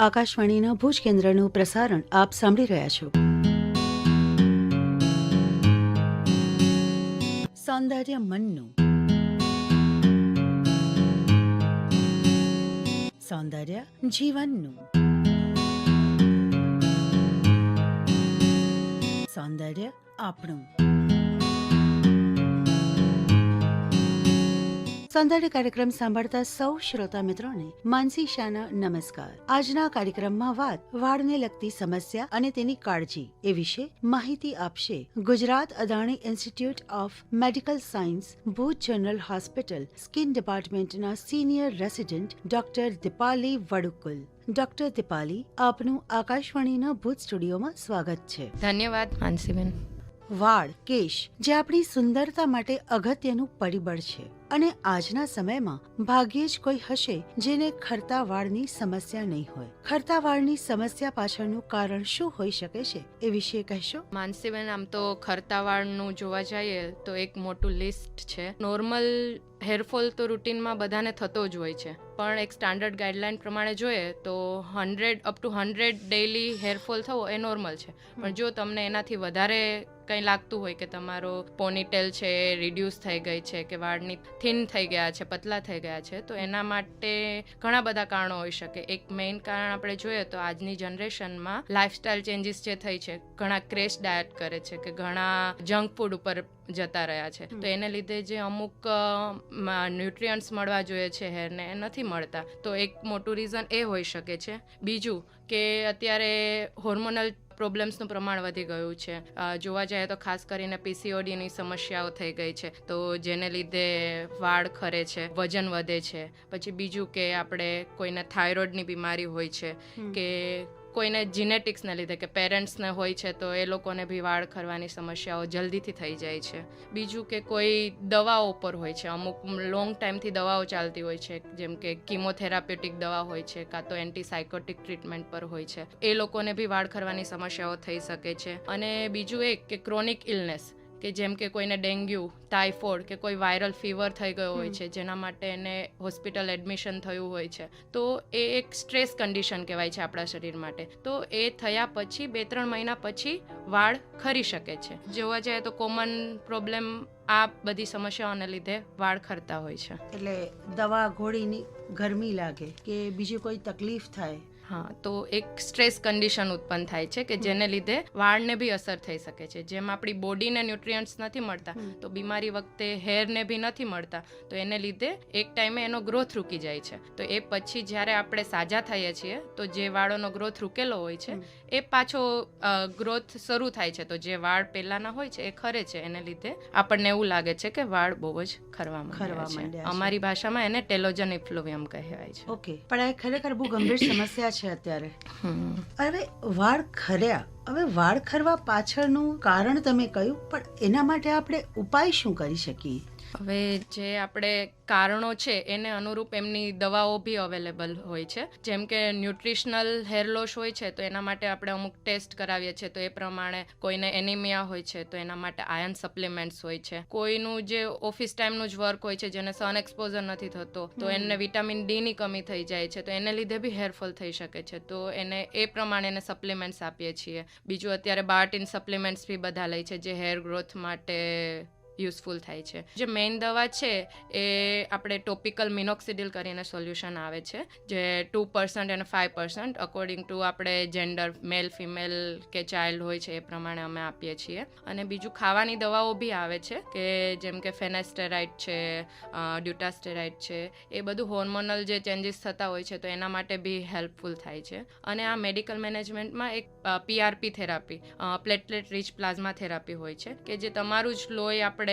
આકાશવાણીના ભુજ કેન્દ્રનું પ્રસારણ આપ સાંભળી રહ્યા છો. સૌંદર્ય મનનું. સૌંદર્ય જીવનનું. સૌંદર્ય આપણું. સૌંદર્ય કાર્યક્રમ સાંભળતા સૌ શ્રોતા મિત્રોને માનસી શાના નમસ્કાર. આજના કાર્યક્રમમાં વાત વાળને લગતી સમસ્યા અને તેની કાળજી એ વિશે માહિતી આપશે Gujarat Adani institute of medical science Bhuj general hospital skin ડિપાર્ટમેન્ટના senior resident doctor Dipali Vadukul. Doctor Dipali, આપનું આકાશવાણીના ભુજ સ્ટુડિયોમાં સ્વાગત છે. ધન્યવાદ, માનસીબેન. વાળ કેશ જે આપણી સુંદરતા માટે અગત્યનું પરિબળ છે. અને આજના સમયમાં ભાગ્યે જ કોઈ હશે જેને ખરતા વાળની સમસ્યા નહીં હોય. ખરતા વાળની સમસ્યા પાછળનું કારણ શું હોઈ શકે છે એ વિશે કહેશો? માનસીબેન આમ તો ખરતા વાળનું જોવા જઈએ તો એક મોટું લિસ્ટ છે. નોર્મલ હેરફોલ તો રૂટીનમાં બધાને થતો જ હોય છે. પણ એક સ્ટાન્ડર્ડ ગાઈડલાઇન પ્રમાણે જોઈએ તો hundred up to hundred daily hair fall થવો એ નોર્મલ છે. પણ જો તમને એનાથી વધારે કંઈ લાગતું હોય કે તમારો પોનીટેલ છે રિડ્યુસ થઈ ગઈ છે કે વાળની થિન થઈ ગયા છે પતલા થઈ ગયા છે તો એના માટે ઘણા બધા કારણો હોઈ શકે. એક મેઇન કારણ આપણે જોઈએ તો આજની જનરેશનમાં લાઇફસ્ટાઇલ ચેન્જીસ જે થઈ છે ઘણા ક્રેશ ડાયટ કરે છે કે ઘણા જંક ફૂડ ઉપર જતા રહ્યા છે. તો એને લીધે જે અમુક ન્યુટ્રિયન્ટ્સ મળવા જોઈએ છે હેરને એ નથી મળતા. તો એક મોટું રીઝન એ હોઈ શકે છે. બીજું કે અત્યારે હોર્મોનલ પ્રોબ્લેમ્સનું પ્રમાણ વધી ગયું છે. જોવા જઈએ તો ખાસ કરીને પીસીઓડીની સમસ્યાઓ થઈ ગઈ છે. તો જેને લીધે વાળ ખરે છે વજન વધે છે. પછી બીજું કે આપણે કોઈને થાઇરોઇડની બીમારી હોય છે કે કોઈને જીનેટિક્સને લીધે કે પેરેન્ટ્સને હોય છે તો એ લોકોને બી વાળ ખરવાની સમસ્યાઓ જલ્દીથી થઈ જાય છે. બીજું કે કોઈ દવાઓ પર હોય છે, અમુક લોંગ ટાઈમથી દવાઓ ચાલતી હોય છે, જેમ કે કિમોથેરાપ્યુટિક દવા હોય છે, કાં તો એન્ટીસાયકોટિક ટ્રીટમેન્ટ પર હોય છે. એ લોકોને બી વાળ ખરવાની સમસ્યાઓ થઈ શકે છે. અને બીજું એક કે ક્રોનિક ઇલનેસ કે જેમ કે કોઈને ડેન્ગ્યુ ટાઇફોઇડ કે કોઈ વાયરલ ફીવર થઈ ગયો હોય છે જેના માટે એને હોસ્પિટલ એડમિશન થયું હોય છે. તો એ એક સ્ટ્રેસ કન્ડિશન કહેવાય છે આપણા શરીર માટે. તો એ થયા પછી બે ત્રણ મહિના પછી વાળ ખરી શકે છે. જોવા જઈએ તો કોમન પ્રોબ્લેમ આ બધી સમસ્યાઓને લીધે વાળ ખરતા હોય છે. એટલે દવા ગોળીની ગરમી લાગે કે બીજી કોઈ તકલીફ થાય હા તો એક સ્ટ્રેસ કન્ડિશન ઉત્પન્ન થાય છે કે જેને લીધે વાળને બી અસર થઈ શકે છે. જેમ આપણી બોડીને ન્યુટ્રિયન્ટ્સ નથી મળતા તો બીમારી વખતે હેરને બી નથી મળતા તો એને લીધે એક ટાઈમે એનો ગ્રોથ રૂકી જાય છે. તો એ પછી જ્યારે આપણે સાજા થઈએ છીએ તો જે વાળોનો ગ્રોથ રૂકેલો હોય છે એ પાછો ગ્રોથ શરૂ થાય છે. તો જે વાળ પહેલાના હોય છે એ ખરે છે. એને લીધે આપણને એવું લાગે છે કે વાળ બહુ જ ખરવા ખરવા માંડ્યા છે. છે. અમારી ભાષામાં એને ટેલોજન ઇફ્લુવિયમ કહેવાય છે. ઓકે. પણ આ ખરેખર બહુ ગંભીર સમસ્યા છે. અત્યારે. હમ. હવે વાળ ખર્યા. હવે વાળ ખરવા પાછળનું કારણ તમે કહ્યું પણ એના માટે આપણે ઉપાય શું કરી શકીએ? હવે જે આપણે કારણો છે એને અનુરૂપ એમની દવાઓ બી અવેલેબલ હોય છે. જેમ કે ન્યુટ્રિશનલ હેર લોસ હોય છે તો એના માટે આપણે અમુક ટેસ્ટ કરાવીએ છીએ. તો એ પ્રમાણે કોઈને એનિમિયા હોય છે તો એના માટે આયન સપ્લિમેન્ટ્સ હોય છે. કોઈનું જે ઓફિસ ટાઈમનું જ વર્ક હોય છે જેને સન એક્સપોઝર નથી થતો તો. એને વિટામિન ડી ની કમી થઈ જાય છે તો એને લીધે બી હેરફોલ થઈ શકે છે. તો એને એ પ્રમાણે એને સપ્લિમેન્ટ્સ આપીએ છીએ. બીજું અત્યારે બાર્ટિન સપ્લિમેન્ટ્સ બી બધા લે છે જે હેર ગ્રોથ માટે યુઝફુલ થાય છે. જે મેઇન દવા છે, એ આપણે ટોપિકલ મિનોક્સિડિલ કરીને સોલ્યુશન આવે છે, જે ટુ પર્સન્ટ અને ફાઇવ પર્સન્ટ અકોર્ડિંગ ટુ આપણે જેન્ડર મેલ ફિમેલ કે ચાઇલ્ડ હોય છે, એ પ્રમાણે અમે આપીએ છીએ. અને બીજું ખાવાની દવાઓ બી આવે છે, કે જેમ કે ફેનાસ્ટેરાઇડ છે ડ્યુટાસ્ટેરાઇડ છે, એ બધું હોર્મોનલ જે ચેન્જીસ થતા હોય છે, તો એના માટે બી હેલ્પફુલ થાય છે. અને આ મેડિકલ મેનેજમેન્ટમાં એક PRP therapy platelet rich plasma therapy હોય છે, કે જે તમારું જ લોહી આપણે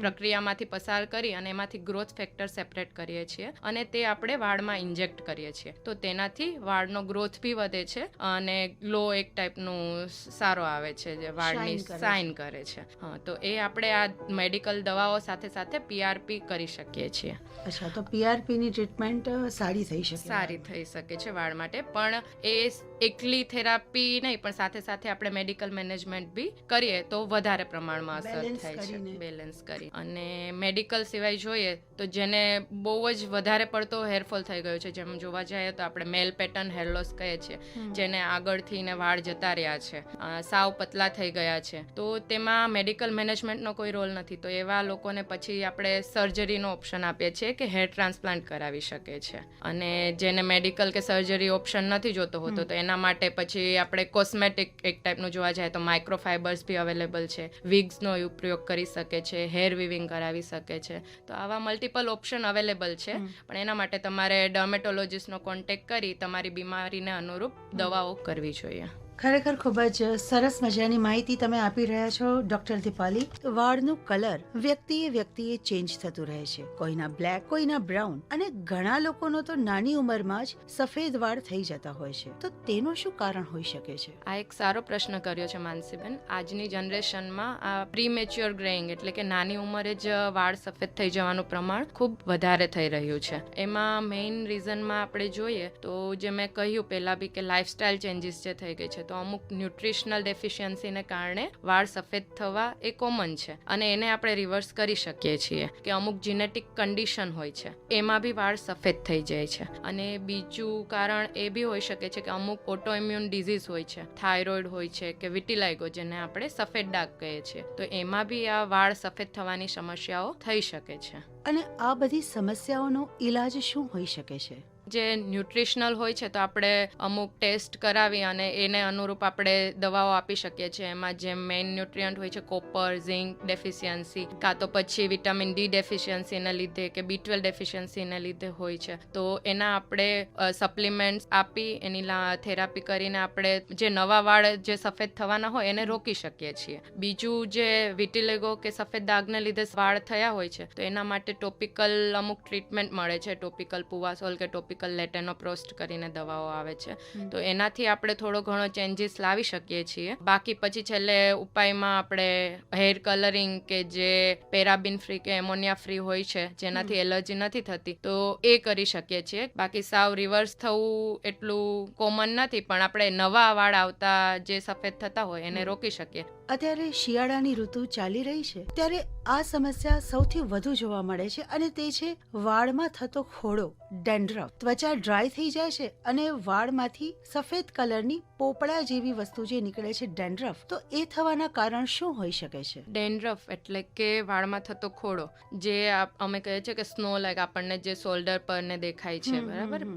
પ્રક્રિયામાંથી પસાર કરી અને એમાંથી ગ્રોથ ફેક્ટર સેપરેટ કરીએ છીએ અને તે આપણે વાળમાં ઇન્જેક્ટ કરીએ છીએ. તો તેનાથી વાળનો ગ્રોથ બી વધે છે અને ગ્લો એક ટાઈપનું સારો આવે છે જે વાળની. સાઇન કરે છે. હા તો એ આપણે આ મેડિકલ દવાઓ સાથે સાથે પીઆરપી કરી શકીએ છીએ. અચ્છા તો પીઆરપી ની ટ્રીટમેન્ટ સારી થઈ શકે. સારી થઈ શકે છે વાળ માટે. પણ એ એકલી થેરાપી નહીં પણ સાથે સાથે આપણે મેડિકલ મેનેજમેન્ટ બી કરીએ તો વધારે પ્રમાણમાં અસર થાય છે. બેલેન્સ કરી. અને મેડિકલ સિવાય જોઈએ તો જેને બહુ જ વધારે પડતો હેરફોલ થઈ ગયો છે જેમ જોવા જઈએ તો આપણે મેલ પેટર્ન હેર લોસ કહે છે જેને આગળથી ને વાળ જતા રહ્યા છે સાવ પતલા થઈ ગયા છે. તો તેમાં મેડિકલ મેનેજમેન્ટનો કોઈ રોલ નથી. તો એવા લોકોને પછી આપણે સર્જરીનો ઓપ્શન આપીએ છીએ કે હેર ટ્રાન્સપ્લાન્ટ કરાવી શકે છે. અને જેને મેડિકલ કે સર્જરી ઓપ્શન નથી જોતો હોતો તો એના માટે પછી આપણે કોસ્મેટિક એક ટાઈપનું જોવા જાય તો માઇક્રોફાઇબર્સ બી અવેલેબલ છે. વિગ્સનો ઉપયોગ કરી શકે છે હેર વિવિંગ કરાવી શકે છે. તો આવા મલ્ટિપલ ઓપ્શન અવેલેબલ છે. પણ એના માટે તમારે ડર્મેટોલોજીસ્ટનો કોન્ટેક્ટ કરી તમારી બીમારીને અનુરૂપ દવાઓ કરવી જોઈએ. ખરેખર ખૂબ જ સરસ મજાની માહિતી તમે આપી રહ્યા છો, ડોક્ટર દીપાલી. વાળનું કલર વ્યક્તિએ વ્યક્તિએ ચેન્જ થતું રહે છે. કોઈના બ્લેક, કોઈના બ્રાઉન અને ઘણા લોકોનો તો નાની ઉંમરમાં જ સફેદ વાળ થઈ જતા હોય છે. તો તેનું શું કારણ હોઈ શકે છે? આ એક સારો પ્રશ્ન કર્યો છે માનસીબેન. આજની જનરેશનમાં આ પ્રીમેચ્યોર ગ્રેઇંગ એટલે કે નાની ઉંમરે જ વાળ સફેદ થઈ જવાનું પ્રમાણ ખૂબ વધારે થઈ રહ્યું છે. એમાં મેઇન રીઝનમાં આપણે જોઈએ તો જે મેં કહ્યું પહેલાં બી કે લાઇફસ્ટાઇલ ચેન્જીસ જે થઈ ગઈ છે તો અમુક ન્યુટ્રિશનલ ડેફિશિયન્સીને કારણે વાળ સફેદ થવા એ કોમન છે અને એને આપણે રિવર્સ કરી શકીએ છીએ કે અમુક જીનેટિક કન્ડિશન હોય છે. એમાં બી વાળ સફેદ થઈ જાય છે. અને બીજું કારણ એ બી હોઈ શકે છે કે અમુક ઓટો ઇમ્યુન ડિઝીઝ હોય છે. થાઇરોઇડ હોય છે કે વિટિલાઇગો જેને આપણે સફેદ ડાઘ કહીએ છીએ. તો એમાં બી આ વાળ સફેદ થવાની સમસ્યાઓ થઈ શકે છે. અને આ બધી સમસ્યાઓનો ઈલાજ શું હોઈ શકે છે? જે ન્યુટ્રિશનલ હોય છે, તો આપણે અમુક ટેસ્ટ કરાવી અને એને અનુરૂપ આપણે દવાઓ આપી શકીએ છીએ. એમાં જેમ મેઇન ન્યુટ્રિયન્ટ હોય છે કોપર ઝિંક ડેફિશિયન્સી કાં તો પછી વિટામિન ડી ડેફિશિયન્સીને લીધે કે બી ટ્વેલ્વ ડેફિશિયન્સીને લીધે હોય છે. તો એના આપણે સપ્લિમેન્ટ્સ આપી, એની થેરાપી કરીને આપણે જે નવા વાળ જે સફેદ થવાના હોય, એને રોકી શકીએ છીએ. બીજું જે વિટિલેગો કે સફેદ દાગને લીધે વાળ થયા હોય છે, તો એના માટે ટોપિકલ અમુક ટ્રીટમેન્ટ મળે છે. ટોપિકલ પુવાસોલ કે ટોપિકલ લેટેનોપ્રોસ્ટ કરીને દવાઓ આવે છે. તો એનાથી આપણે થોડો ઘણો ચેન્જીસ લાવી શકીએ છીએ. બાકી પછી છેલ્લે ઉપાયમાં આપણે હેર કલરિંગ કે જે પેરાબિન ફ્રી કે એમોનિયા ફ્રી હોય છે જેનાથી એલર્જી નથી થતી તો એ કરી શકીએ છીએ. બાકી સાવ રિવર્સ થવું એટલું કોમન નથી પણ આપણે નવા વાળ આવતા જે સફેદ થતા હોય એને રોકી શકીએ. અત્યારે શિયાળાની ઋતુ ચાલી રહી છે ત્યારે આ સમસ્યા સૌથી વધુ જોવા મળે છે અને તે છે વાળમાં થતો ખોડો ડેન્ડ્રફ. ત્વચા ડ્રાય થઈ જાય છે અને વાળમાંથી સફેદ કલરની પોપડા જેવી વસ્તુ જે નીકળે છે ડેન્ડ્રફ તો એ થવાના કારણ શું હોઈ શકે છે? ડેન્ડ્રફ એટલે કે વાળમાં થતો ખોડો જે અમે કહીએ છીએ કે સ્નો લાઈક આપણને જે શોલ્ડર પર ને દેખાય છે બરાબર?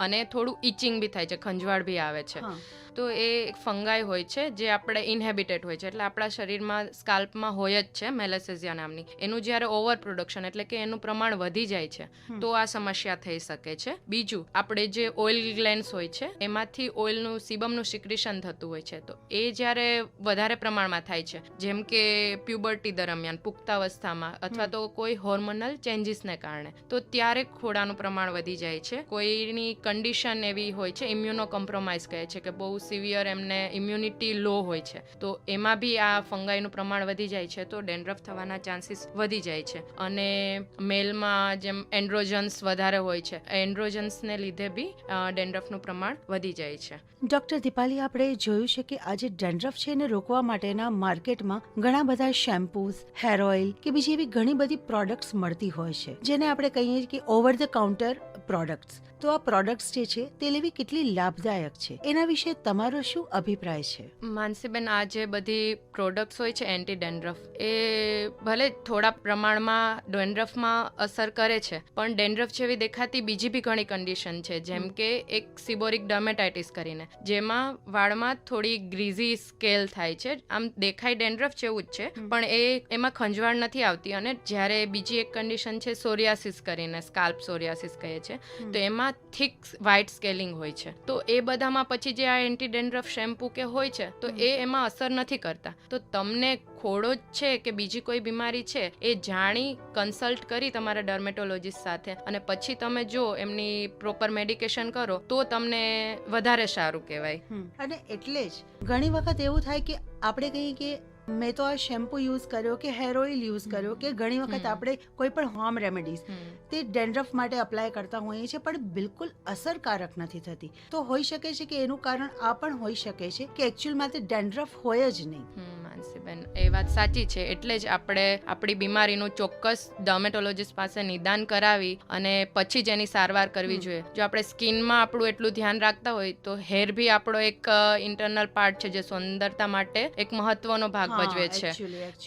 અને થોડું ઇચિંગ બી થાય છે ખંજવાળ બી આવે છે. તો એ ફંગાઈ હોય છે જે આપણે ઇનહેબિટેડ હોય છે એટલે આપણા શરીરમાં સ્કાલ્પમાં હોય જ છે મેલેસેઝિયા નામની. એનું જ્યારે ઓવર પ્રોડક્શન એટલે કે એનું પ્રમાણ વધી જાય છે તો આ સમસ્યા થઈ શકે છે. બીજું આપણે જે ઓઇલ ગ્લેન્સ હોય છે એમાંથી ઓઇલનું સિબમનું સિક્રિશન થતું હોય છે તો એ જ્યારે વધારે પ્રમાણમાં થાય છે જેમ કે પ્યુબર્ટી દરમિયાન પુખ્તાવસ્થામાં અથવા તો કોઈ હોર્મોનલ ચેન્જીસને કારણે તો ત્યારે ખોડાનું પ્રમાણ વધી જાય છે. કોઈની કન્ડિશન એવી હોય છે ઇમ્યુનો કોમ્પ્રોમાઇઝ કહે છે કે બહુ સિવિયર એમને ઇમ્યુનિટી લો હોય છે તો એમાં બી આ ફંગાઈનું પ્રમાણ વધી જાય છે, તો ડેન્ડ્રફ થવાના ચાન્સીસ વધી જાય છે. અને મેલમાં જેમ એન્ડ્રોજન્સ વધારે હોય છે, એન્ડ્રોજન્સને લીધે બી ડેન્ડ્રફનું પ્રમાણ વધી જાય છે. ડોક્ટર દીપાલી, આપણે જોયું છે કે આજે ડેન્ડ્રફ છે એને રોકવા માટેના માર્કેટમાં ઘણા બધા શેમ્પૂઝ, હેર ઓઇલ કે બીજી એવી ઘણી બધી પ્રોડક્ટ્સ મળતી હોય છે. જેને આપણે કહીએ કે ઓવર ધ કાઉન્ટર પ્રોડક્ટ્સ. તો આ પ્રોડક્ટ્સ જે છે તે લેવી કેટલી લાભદાયક છે? એના વિશે તમારો શું અભિપ્રાય છે? માનસીબેન આ જે બધી પ્રોડક્ટ્સ હોય છે એન્ટી ડેન્ડ્રફ એ ભલે થોડા પ્રમાણમાં ડેન્ડ્રફમાં અસર કરે છે પણ ડેન્ડ્રફ જેવી દેખાતી બીજી બી ઘણી કન્ડિશન છે જેમ કે એક સિબોરિક ડર્મેટાઇટિસ કરીને જેમાં વાળમાં થોડી ગ્રીઝી સ્કેલ થાય છે. આમ દેખાય ડેન્ડ્રફ જેવું જ છે પણ એ એમાં ખંજવાળ નથી આવતી અને જ્યારે બીજી એક કન્ડિશન છે સોરિયાસિસ કરીને સ્કાલ્પ સોરિયાસિસ કહે છે તો એમાં થિક વ્હાઇટ સ્કેલિંગ હોય છે. તો એ બધામાં પછી જે આ એન્ટી ડેન્ડ્રફ શેમ્પૂ કે હોય છે તો એ એમાં અસર નથી કરતા. તો તમને ખોડો જ છે કે બીજી કોઈ બીમારી છે એ જાણી કન્સલ્ટ કરી તમારા ડર્મેટોલોજીસ્ટ સાથે. અને પછી તમે જો એમની પ્રોપર મેડિકેશન કરો તો તમને વધારે સારું કહેવાય. અને એટલે જ ઘણી વખત એવું થાય કે આપણે કહીએ કે મેં તો આ શેમ્પુ યુઝ કર્યો કે હેર ઓઇલ યુઝ કર્યો કે ઘણી વખત આપણે કોઈ પણ હોમ રેમેડીઝ તે ડેન્ડ્રફ માટે અપ્લાય કરતા હોઈએ છીએ પણ બિલકુલ અસરકારક નથી થતી. તો હોઈ શકે છે કે એનું કારણ આ પણ હોઈ શકે છે કે એકચ્યુઅલમાં તે ડેન્ડ્રફ હોય જ નહીં. માનસીબેન એ વાત સાચી છે. એટલે જ આપણે આપણી બીમારીનું ચોક્કસ ડર્મેટોલોજીસ્ટ પાસે નિદાન કરાવી અને પછી જ એની સારવાર કરવી જોઈએ. જો આપણે સ્કિનમાં આપણું એટલું ધ્યાન રાખતા હોય તો હેર બી આપણો એક ઇન્ટરનલ પાર્ટ છે જે સુંદરતા માટે એક મહત્વનો ભાગ ભજવે છે.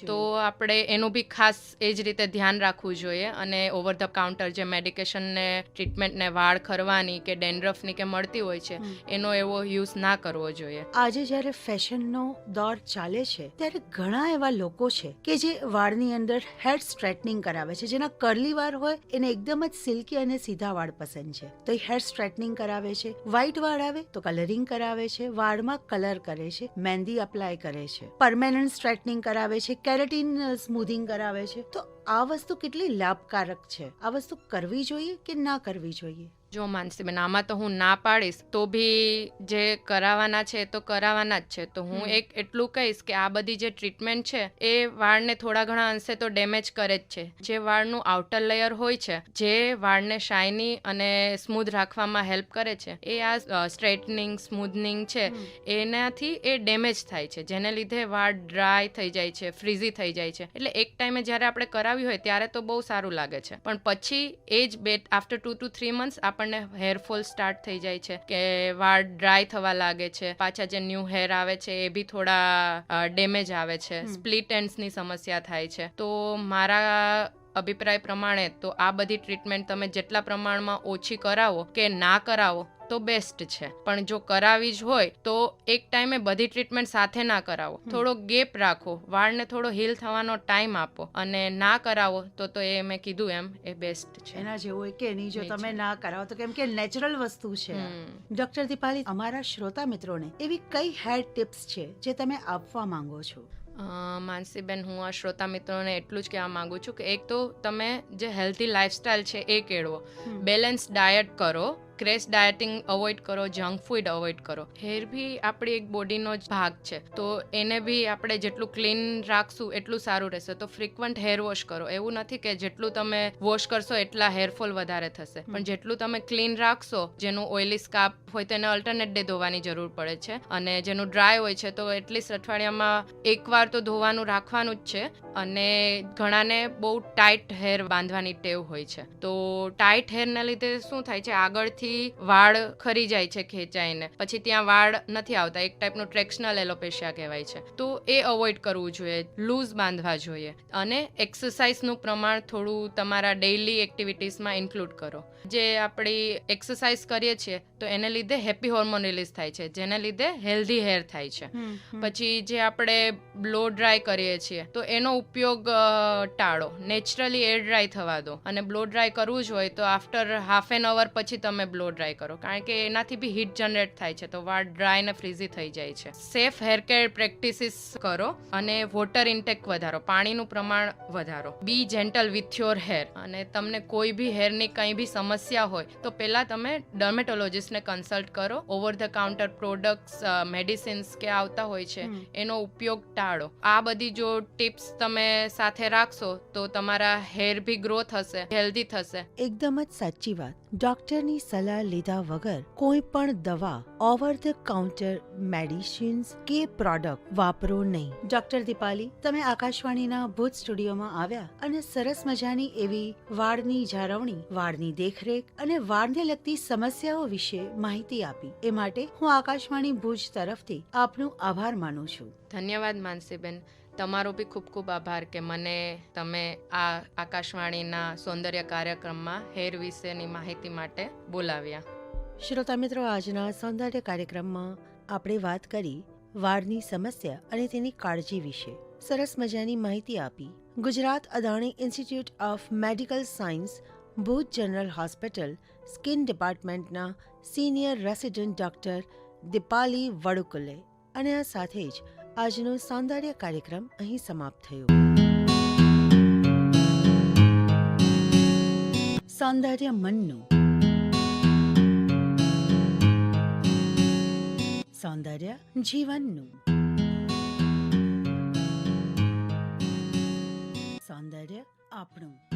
તો આપણે એનું બી ખાસ એ જ રીતે ધ્યાન રાખવું જોઈએ અને ઓવર ધ કાઉન્ટર જે મેડિકેશન ને ટ્રીટમેન્ટ ને વાળ ખરવાની કે ડેન્ડ્રફની કે મળતી હોય છે એનો એવો યુઝ ના કરવો જોઈએ. આજે જ્યારે ફેશનનો દોર ચાલે છે ત્યારે ઘણા એવા લોકો છે કે જે વાળની અંદર હેર સ્ટ્રેટનિંગ કરાવે છે. જેના કરલી વાળ હોય, એને એકદમ જ સિલ્કી અને સીધા વાળ પસંદ છે. તો એ હેર સ્ટ્રેટનિંગ કરાવે છે. વ્હાઇટ વાળ આવે તો કલરિંગ કરાવે છે. વાળમાં કલર કરે છે. મહેંદી અપ્લાય કરે છે. પરમેનન્ટ સ્ટ્રેટનિંગ કરાવે છે. કેરેટીન સ્મૂધિંગ કરાવે છે. તો આ વસ્તુ કેટલી લાભકારક છે? આ વસ્તુ કરવી જોઈએ કે ના કરવી જોઈએ? જો માનસીબેન આમાં તો હું ના પાડીશ તો બી જે કરાવવાના છે એ તો કરાવવાના જ છે. તો હું એક એટલું કહીશ કે આ બધી જે ટ્રીટમેન્ટ છે એ વાળને થોડા ઘણા અંશે તો ડેમેજ કરે જ છે. જે વાળનું આઉટર લેયર હોય છે જે વાળને શાઇની અને સ્મૂધ રાખવામાં હેલ્પ કરે છે એ આ સ્ટ્રેટનિંગ સ્મૂધનિંગ છે એનાથી એ ડેમેજ થાય છે. જેને લીધે વાળ ડ્રાય થઈ જાય છે ફ્રીઝી થઈ જાય છે. એટલે એક ટાઈમે જ્યારે આપણે કરાવ્યું હોય ત્યારે તો બહુ સારું લાગે છે. પણ પછી એ જ બે after two to three months આપણને હેરફોલ સ્ટાર્ટ થઈ જાય છે કે વાળ ડ્રાય થવા લાગે છે પાછા જે ન્યૂ હેર આવે છે એ બી થોડા ડેમેજ આવે છે. સ્પ્લિટ એન્ડ્સની સમસ્યા થાય છે તો મારા અભિપ્રાય પ્રમાણે તો આ બધી ટ્રીટમેન્ટ તમે જેટલા પ્રમાણમાં ઓછી કરાવો કે ના કરાવો તો બેસ્ટ છે. પણ જો કરાવી જ હોય તો એક ટાઈમે બધી ટ્રીટમેન્ટ સાથે ના કરાવો. થોડો ગેપ રાખો. વાળને થોડો હીલ થવાનો ટાઈમ આપો. અને ના કરાવો તો તો એ મેં કીધું એમ એ બેસ્ટ છે. એના જેવું કે નહીં જો તમે ના કરાવો તો કેમ કે નેચરલ વસ્તુ છે. ડોક્ટર દીપાલી અમારા શ્રોતા મિત્રોને એવી કઈ હેર ટિપ્સ છે જે તમે આપવા માંગો છો? માનસીબેન હું આ શ્રોતા મિત્રોને એટલું જ કહેવા માંગુ છું કે એક તો તમે જે હેલ્ધી લાઇફસ્ટાઈલ છે એ કેળવો. બેલેન્સ ડાયટ કરો. ક્રેશ ડાયટિંગ અવોઇડ કરો, જંક ફૂડ અવોઇડ કરો. હેર બી આપણી એક બોડીનો જ ભાગ છે. તો એને બી આપણે જેટલું ક્લીન રાખશું એટલું સારું રહેશે. તો ફ્રિકવન્ટ હેર વોશ કરો. એવું નથી કે જેટલું તમે વોશ કરશો એટલા હેરફોલ વધારે થશે. પણ જેટલું તમે ક્લીન રાખશો, જેનું ઓઇલી સ્કાપ હોય તેને અલ્ટરનેટ ડે ધોવાની જરૂર પડે છે. અને જેનું ડ્રાય હોય છે તો એટલીસ્ટ અઠવાડિયામાં એકવાર તો ધોવાનું રાખવાનું જ છે. અને ઘણાને બહુ ટાઈટ હેર બાંધવાની ટેવ હોય છે. તો ટાઈટ હેરના લીધે શું થાય છે? આગળથી વાળ ખરી જાય છે ખેંચાઈને. પછી ત્યાં વાળ નથી આવતા. એક ટાઈપનું ટ્રેક્શનલ એલોપેશિયા કહેવાય છે. તો એ અવોઇડ કરવું જોઈએ. લૂઝ બાંધવા જોઈએ. અને એક્સરસાઇઝનું પ્રમાણ થોડું તમારા ડેઇલી એક્ટિવિટીઝમાં ઇન્ક્લુડ કરો. જે આપણી એક્સરસાઇઝ કરીએ છીએ તો એને લીધે હેપી હોર્મોન રિલીઝ થાય છે. જેને લીધે હેલ્ધી હેર થાય છે. પછી જે આપણે બ્લો ડ્રાય કરીએ છીએ તો એનો ઉપયોગ ટાળો. નેચરલી એર ડ્રાય થવા દો. અને બ્લો ડ્રાય કરવું જ હોય તો આફ્ટર હાફ એન અવર પછી તમે બ્લો ડ્રાય કરો. કારણ કે એનાથી બી હીટ જનરેટ થાય છે તો વાળ ડ્રાય ને ફ્રીઝી થઈ જાય છે. સેફ હેર કેર પ્રેક્ટિસીસ કરો અને વોટર ઇન્ટેક વધારો પાણીનું પ્રમાણ વધારો. Be gentle with your hair અને તમને કોઈ બી હેરની કંઈ બી સમસ્યા હોય તો પહેલાં તમે ડર્મેટોલોજીસ્ટને કન્સલ્ટ કરો. Over the counter products medicines કે આવતા હોય છે એનો ઉપયોગ ટાળો. આ બધી જો ટિપ્સ તમે સાથે રાખશો તો તમારા હેર બી ગ્રો થશે હેલ્ધી થશે. એકદમ જ સાચી વાત. ડોક્ટરની સલાહ લીધા વગર કોઈ પણ દવા ઓવર ધ કાઉન્ટર મેડિસિન્સ કે પ્રોડક્ટ વાપરો નહીં. ડોક્ટર દીપાલી તમે આકાશવાણીના ભૂત સ્ટુડિયોમાં આવ્યા અને સરસ મજાની એવી વાળની જાળવણી વાળની દેખરેખ અને વાળને લગતી સમસ્યાઓ વિશે માહિતી આપી. એ માટે હું આકાશવાણી ભુજ તરફથી આપનો આભાર માનું છું. ધન્યવાદ માનસીબેન. તમારો બી ખૂબ ખૂબ આભાર કે મને તમે આ આકાશવાણીના સૌંદર્ય કાર્યક્રમમાં હેર વિશેની માહિતી માટે બોલાવ્યા. શ્રોતા મિત્રો, આજના સૌંદર્ય કાર્યક્રમમાં આપણે વાત કરી વાળની સમસ્યા અને તેની કાળજી વિશે. સરસ મજાની માહિતી આપી. Gujarat Adani institute of medical science, Bhuj general hospital, skin ડિપાર્ટમેન્ટના senior resident doctor Dipali Vadukule. અને આ સાથે જ આજનો સૌંદર્ય કાર્યક્રમ અહીં સમાપ્ત થયો. સૌંદર્ય મનનું. સૌંદર્ય જીવનનું. સૌંદર્ય આપણું.